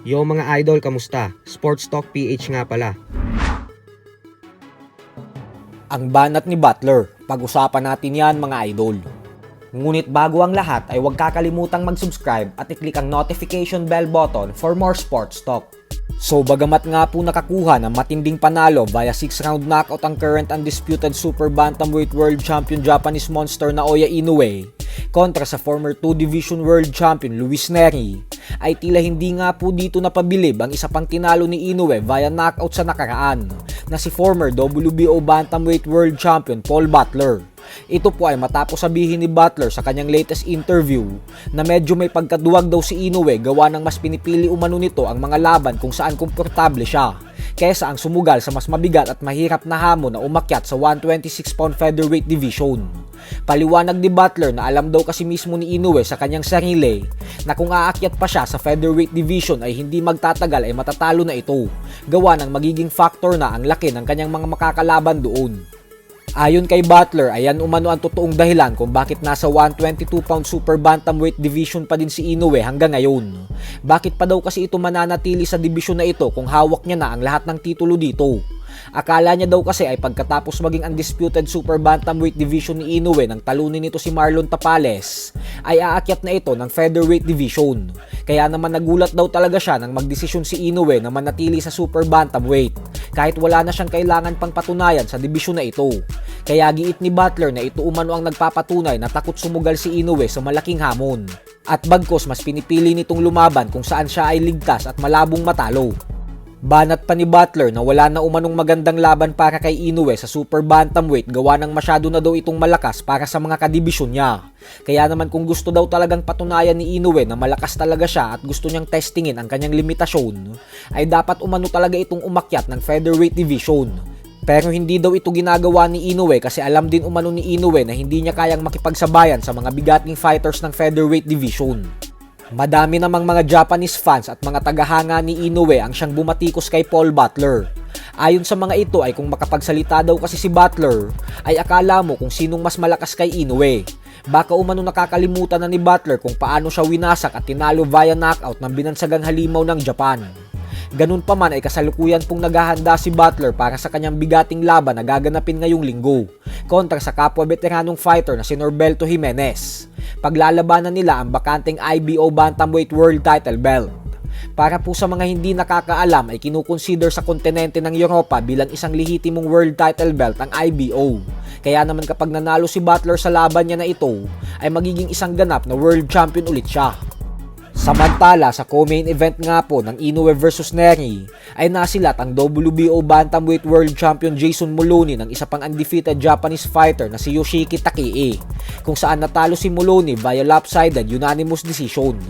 Yo mga idol, kamusta? Sports Talk PH nga pala. Ang banat ni Butler, pag-usapan natin yan mga idol. Ngunit bago ang lahat ay huwag kakalimutang mag-subscribe at i-click ang notification bell button for more sports talk. So bagamat nga po nakakuha ng matinding panalo via 6 round knockout ang current undisputed super bantamweight world champion Japanese monster na Oya Inoue kontra sa former 2 division world champion Luis Neri ay tila hindi nga po dito napabilib ang isa pang tinalo ni Inoue via knockout sa nakaraan na si former WBO bantamweight world champion Paul Butler. Ito po ay matapos sabihin ni Butler sa kanyang latest interview na medyo may pagkaduwag daw si Inoue gawa ng mas pinipili umano nito ang mga laban kung saan komportable siya kesa ang sumugal sa mas mabigat at mahirap na hamon na umakyat sa 126 pound featherweight division. Paliwanag ni Butler na alam daw kasi mismo ni Inoue sa kanyang sarili na kung aakyat pa siya sa featherweight division ay hindi magtatagal ay matatalo na ito gawa ng magiging factor na ang laki ng kanyang mga makakalaban doon. Ayon kay Butler, ayan umano ang totoong dahilan kung bakit nasa 122 pound super bantamweight division pa din si Inoue hanggang ngayon. Bakit pa daw kasi ito mananatili sa division na ito kung hawak niya na ang lahat ng titulo dito? Akala niya daw kasi ay pagkatapos maging undisputed super bantamweight division ni Inoue nang talunin nito si Marlon Tapales, ay aakyat na ito ng featherweight division. Kaya naman nagulat daw talaga siya nang magdesisyon si Inoue na manatili sa super bantamweight kahit wala na siyang kailangan pang patunayan sa dibisyon na ito. Kaya giit ni Butler na ito umano ang nagpapatunay na takot sumugal si Inoue sa malaking hamon. At bagkos mas pinipili nitong lumaban kung saan siya ay ligtas at malabong matalo. Banat pa ni Butler na wala na umanong magandang laban para kay Inoue sa super bantamweight gawa ng masyado na daw itong malakas para sa mga kadibisyon niya. Kaya naman kung gusto daw talagang patunayan ni Inoue na malakas talaga siya at gusto niyang testingin ang kanyang limitasyon, ay dapat umano talaga itong umakyat ng featherweight division. Pero hindi daw ito ginagawa ni Inoue kasi alam din umano ni Inoue na hindi niya kayang makipagsabayan sa mga bigating fighters ng featherweight division. Madami namang mga Japanese fans at mga tagahanga ni Inoue ang siyang bumatikos kay Paul Butler. Ayon sa mga ito ay kung makapagsalita daw kasi si Butler, ay akala mo kung sinong mas malakas kay Inoue. Baka umano nakakalimutan na ni Butler kung paano siya winasak at tinalo via knockout ng binansagang halimaw ng Japan. Ganun pa man ay kasalukuyan pong naghahanda si Butler para sa kanyang bigating laban na gaganapin ngayong linggo kontra sa kapwa veteranong fighter na si Norberto Jimenez. Paglalabanan nila ang bakanteng IBO Bantamweight World Title Belt. Para po sa mga hindi nakakaalam ay kinukonsider sa kontinente ng Europa bilang isang lehitimong world title belt ang IBO. Kaya naman kapag nanalo si Butler sa laban niya na ito, ay magiging isang ganap na world champion ulit siya. Samantala sa co-main event nga po ng Inoue vs Neri ay nasilat ang WBO Bantamweight World Champion Jason Moloney ng isa pang undefeated Japanese fighter na si Yoshiki Takii kung saan natalo si Moloney via lopsided unanimous decision.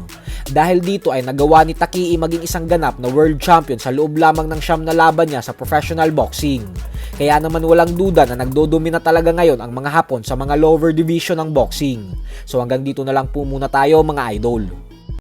Dahil dito ay nagawa ni Takii maging isang ganap na world champion sa loob lamang ng siyam na laban niya sa professional boxing. Kaya naman walang duda na nagdodomina talaga ngayon ang mga Hapon sa mga lower division ng boxing. So hanggang dito na lang po muna tayo mga idol.